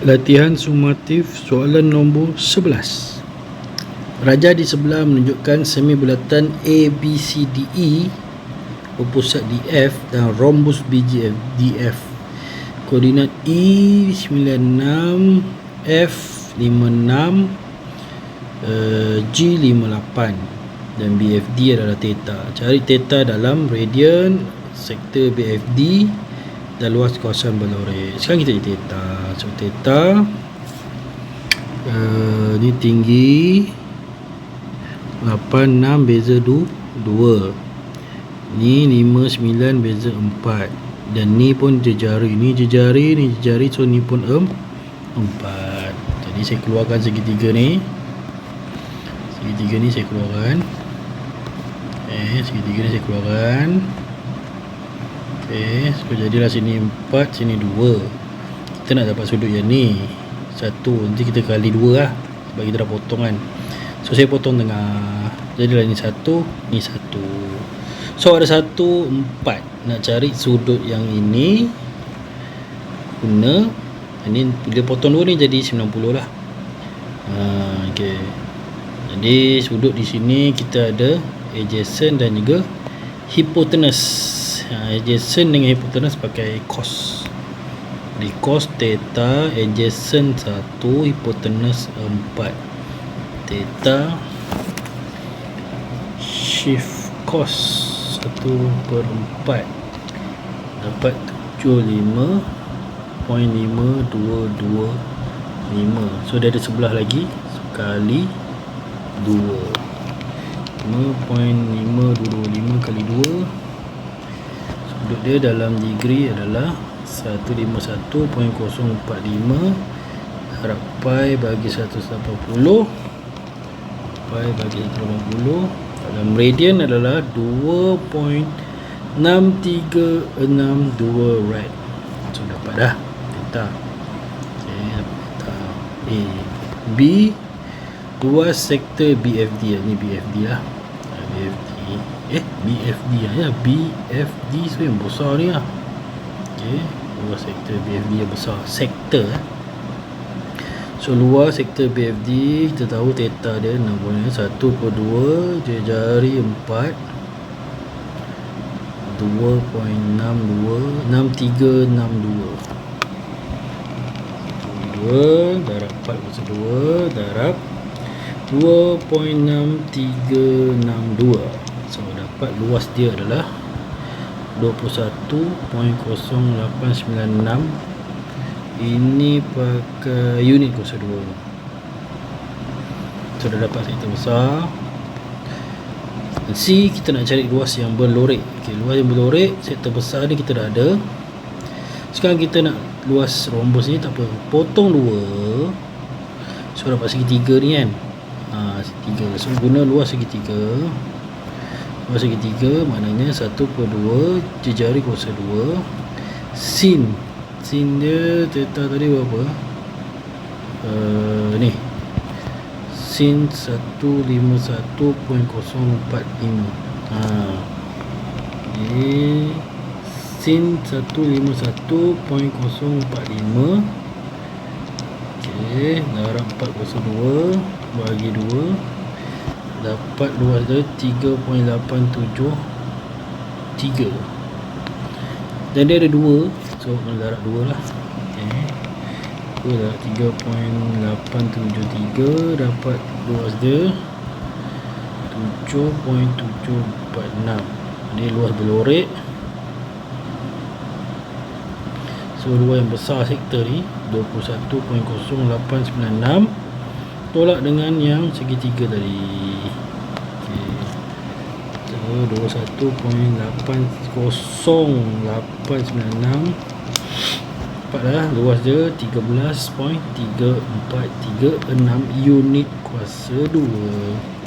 Latihan sumatif soalan nombor 11 Raja di sebelah menunjukkan semi bulatan A, B, C, D, E Berpusat di F dan rhombus BGF DF Koordinat E 96 F 56 uh, G 58 Dan BFD adalah theta. Cari theta dalam radian sektor BFD dan luas kawasan Balore. Sekarang kita jadi theta. So theta uh, ni tinggi 8 6 beza 2 2. Ni 5 9 beza 4. Dan ni pun jejari, ni jejari, ni jejari. So ni pun em 4. Jadi saya keluarkan segitiga ni. Segitiga ni saya keluarkan. Eh, segitiga ni saya keluarkan. Okey, so jadilah sini 4, sini 2. Kita nak dapat sudut yang ni. Satu, nanti kita kali 2 lah. Sebab kita dah potong kan. So saya potong tengah. Jadilah ni satu, ni satu. So ada satu, empat. Nak cari sudut yang ini. Guna. Ini bila potong dua ni jadi 90 lah. Ha, okay. Jadi sudut di sini kita ada adjacent dan juga hypotenuse. Ha, adjacent dengan hypotenuse pakai cos. Di cos theta adjacent 1 hypotenuse 4 theta shift cos 1 per 4 dapat 75 point 5 2 2 5 so dia ada sebelah lagi sekali 2 5.525 kali 2 sudut dia dalam degree adalah 151.045 harap pi bagi 180 pi bagi 180 dalam radian adalah 2.6362 rad so dapat dah. Kita okay, dapat A. B luas sektor BFD ni BFD lah BFD eh BFD lah ya. BFD tu yang besar ni lah. Ok luar sektor BFD yang besar. Sektor eh. So luar sektor BFD kita tahu theta dia namanya 1 per 2 dia jari 4 2.62 6362 2 darab 4 kuasa 2 darab 2.6362 so dapat luas dia adalah 21.0896 ini pakai unit kuasa 2 so dah dapat sektor besar. C kita nak cari luas yang berlorek. Okay, luas yang berlorek sektor besar ni kita dah ada. Sekarang kita nak luas rombos ni tak apa. Potong dua. So dapat segitiga ni kan ha, segitiga. So guna luas segitiga. Kuasa ketiga maknanya 1 per 2 jejari kuasa 2 sin. Sin dia theta tadi berapa? Uh, ni. Sin 151.045 ha ni. Sin 151.045 ok darab 4 kuasa 2 bagi 2 dapat luas dia 3.873 dan dia ada dua so kena darab dua lah. Ok dah 3.873 dapat luas dia 7.746 ni luas berlorek so luas yang besar sektor ni 21.0896 tolak dengan yang segitiga tadi. Okay. so 21.80896 dapat dah luas dia 13.3436 unit kuasa 2